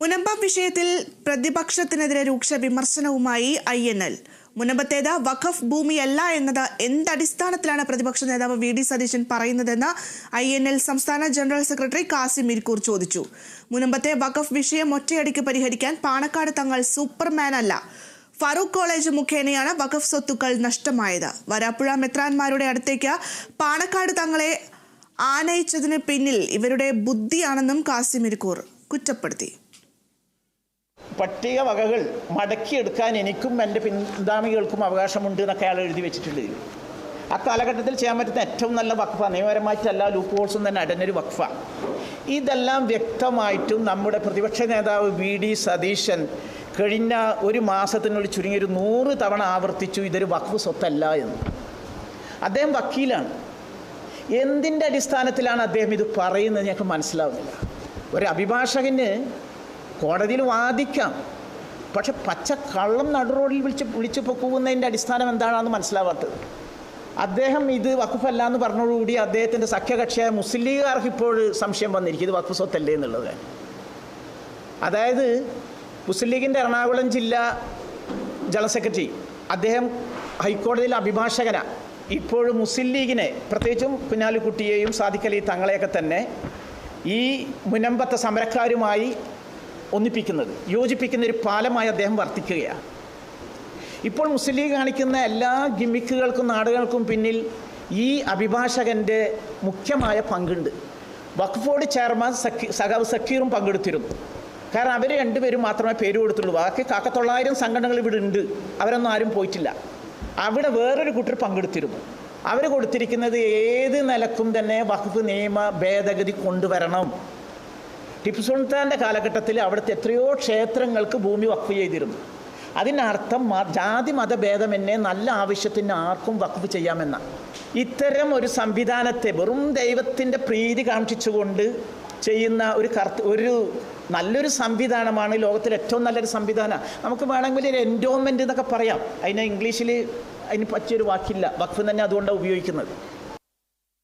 മുനമ്പം വിഷയത്തിൽ പ്രതിപക്ഷത്തിനെതിരെ രൂക്ഷ വിമർശനവുമായി ഐ എൻ എൽ. മുനമ്പത്തേത് വഖഫ് ഭൂമിയല്ല എന്നത് എന്തടിസ്ഥാനത്തിലാണ് പ്രതിപക്ഷ നേതാവ് വി ഡി സതീശൻ പറയുന്നതെന്ന് ഐ എൻ എൽ സംസ്ഥാന ജനറൽ സെക്രട്ടറി കാസിം ഇരിക്കൂർ ചോദിച്ചു. മുനമ്പത്തെ വഖഫ് വിഷയം ഒറ്റയടിക്ക് പരിഹരിക്കാൻ പാണക്കാട് തങ്ങൾ സൂപ്പർമാൻ അല്ല ഫറൂഖ് കോളേജ് മുഖേനയാണ് വഖഫ് സ്വത്തുക്കൾ നഷ്ടമായത്. വരാപ്പുഴ മെത്രാന്മാരുടെ അടുത്തേക്ക് പാണക്കാട് തങ്ങളെ ആനയിച്ചതിന് പിന്നിൽ ഇവരുടെ ബുദ്ധിയാണെന്നും കാസിം ഇരിക്കൂർ കുറ്റപ്പെടുത്തി. പട്ടിക വകകൾ മടക്കിയെടുക്കാൻ എനിക്കും എന്റെ പിന്താമികൾക്കും അവകാശമുണ്ട് എന്നൊക്കെ അയാൾ എഴുതി വെച്ചിട്ടുണ്ട്. ആ കാലഘട്ടത്തിൽ ചെയ്യാൻ പറ്റുന്ന ഏറ്റവും നല്ല വഖഫ. നിയമപരമായിട്ടല്ല ലൂപ്പ് ഹോൾസും തന്നെ അടഞ്ഞൊരു വഖഫ. ഇതെല്ലാം വ്യക്തമായിട്ടും നമ്മുടെ പ്രതിപക്ഷ നേതാവ് വി ഡി സതീശൻ കഴിഞ്ഞ ഒരു മാസത്തിനുള്ളിൽ ചുരുങ്ങിയൊരു നൂറ് തവണ ആവർത്തിച്ചു ഇതൊരു വഖഫ് സ്വത്തല്ല എന്ന്. അദ്ദേഹം വക്കീലാണ്. എന്തിന്റെ അടിസ്ഥാനത്തിലാണ് അദ്ദേഹം ഇത് പറയുന്നത് ഞങ്ങൾക്ക് മനസ്സിലാവുന്നില്ല. ഒരു അഭിഭാഷകന് കോടതിയിൽ വാദിക്കാം. പക്ഷെ പച്ച കള്ളം നടുറോഡിൽ വിളിച്ച് വിളിച്ച് പൊക്കുന്നതിന്റെ അടിസ്ഥാനം എന്താണെന്ന് മനസ്സിലാവാത്തത്. അദ്ദേഹം ഇത് വഖഫല്ല എന്ന് പറഞ്ഞതോടുകൂടി അദ്ദേഹത്തിന്റെ സഖ്യകക്ഷിയായ മുസ്ലിം ലീഗുകാർക്ക് ഇപ്പോൾ സംശയം വന്നിരിക്കും ഇത് വഖഫ് സ്വത്തല്ലേ എന്നുള്ളത്. അതായത് മുസ്ലിം ലീഗിന്റെ എറണാകുളം ജില്ലാ ജനറൽ സെക്രട്ടറി അദ്ദേഹം ഹൈക്കോടതിയിലെ അഭിഭാഷകനാണ് ഇപ്പോഴും മുസ്ലിം ലീഗിനെ പ്രത്യേകിച്ചും കുഞ്ഞാലിക്കുട്ടിയെയും സാദിഖലി തങ്ങളെയൊക്കെ തന്നെ ഈ മുനമ്പത്തെ സമരക്കാരുമായി ഒന്നിപ്പിക്കുന്നത്. യോജിപ്പിക്കുന്ന ഒരു പാലമായി അദ്ദേഹം വർത്തിക്കുകയാണ്. ഇപ്പോൾ മുസ്ലിം ലീഗ് കാണിക്കുന്ന എല്ലാ ഗിമ്മിക്കുകൾക്കും നാടുകൾക്കും പിന്നിൽ ഈ അഭിഭാഷകന്റെ മുഖ്യമായ പങ്കുണ്ട്. വഖഫ് ചെയർമാൻ സഖി സഖാവ് സക്കീറും പങ്കെടുത്തിരുന്നു. കാരണം അവർ രണ്ടുപേരും മാത്രമേ പേര് കൊടുത്തുള്ളൂ ബാക്കി കാക്കത്തൊള്ളായിരം സംഘടനകൾ ഇവിടെ ഉണ്ട്. അവരൊന്നും ആരും പോയിട്ടില്ല. അവിടെ വേറൊരു കൂട്ടർ പങ്കെടുത്തിരുന്നു. അവർ കൊടുത്തിരിക്കുന്നത് ഏത് നിലക്കും തന്നെ വഖഫ് നിയമ ഭേദഗതി കൊണ്ടുവരണം. ടിപ്പു സുൽത്താന്റെ കാലഘട്ടത്തിൽ അവിടുത്തെ എത്രയോ ക്ഷേത്രങ്ങൾക്ക് ഭൂമി വഖഫ് ചെയ്തിരുന്നു. അതിനർത്ഥം ജാതി മതഭേദം എന്നെ നല്ല ആവശ്യത്തിന് ആർക്കും വഖഫ് ചെയ്യാമെന്ന. ഇത്തരം ഒരു സംവിധാനത്തെ വെറും ദൈവത്തിന്റെ പ്രീതി കാണിച്ചുകൊണ്ട് ചെയ്യുന്ന ഒരു കർത്ത ഒരു നല്ലൊരു സംവിധാനമാണ് ലോകത്തിലെ ഏറ്റവും നല്ലൊരു സംവിധാനം. നമുക്ക് വേണമെങ്കിൽ ഒരു എൻഡോമെന്റ് എന്നൊക്കെ പറയാം. അതിനെ ഇംഗ്ലീഷിൽ അതിന് പറ്റിയൊരു വാക്കില്ല. വഖഫ് തന്നെ അതുകൊണ്ടാണ് ഉപയോഗിക്കുന്നത്.